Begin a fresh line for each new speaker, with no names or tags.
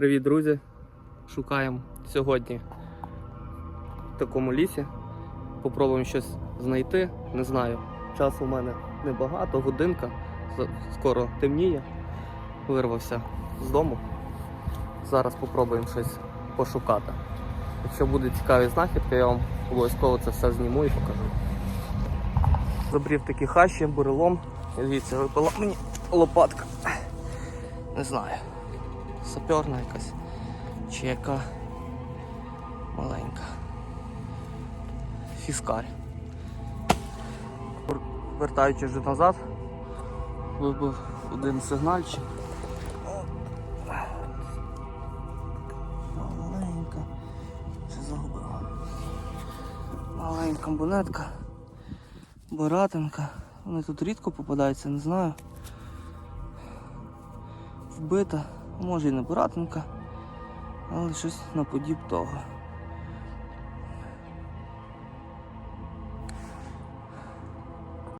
Привіт, друзі! Шукаємо сьогодні в такому лісі. Попробуємо щось знайти. Не знаю. Часу у мене небагато, годинка. Скоро темніє. Вирвався з дому. Зараз попробуємо щось пошукати. Якщо буде цікаві знахідки, я вам обов'язково це все зніму і покажу. Забрів такі хащі, бурелом. Дивіться, випала мені лопатка. Не знаю. Саперна якась. Чи яка маленька. Фіскарь. Вер- Вертаючись вже назад, вибив один сигнальчик. Маленька. Ще загубила. Маленька монетка. Боратинка. Вони тут рідко попадаються, не знаю. Вбита, може і не боратинка, але щось наподіб того.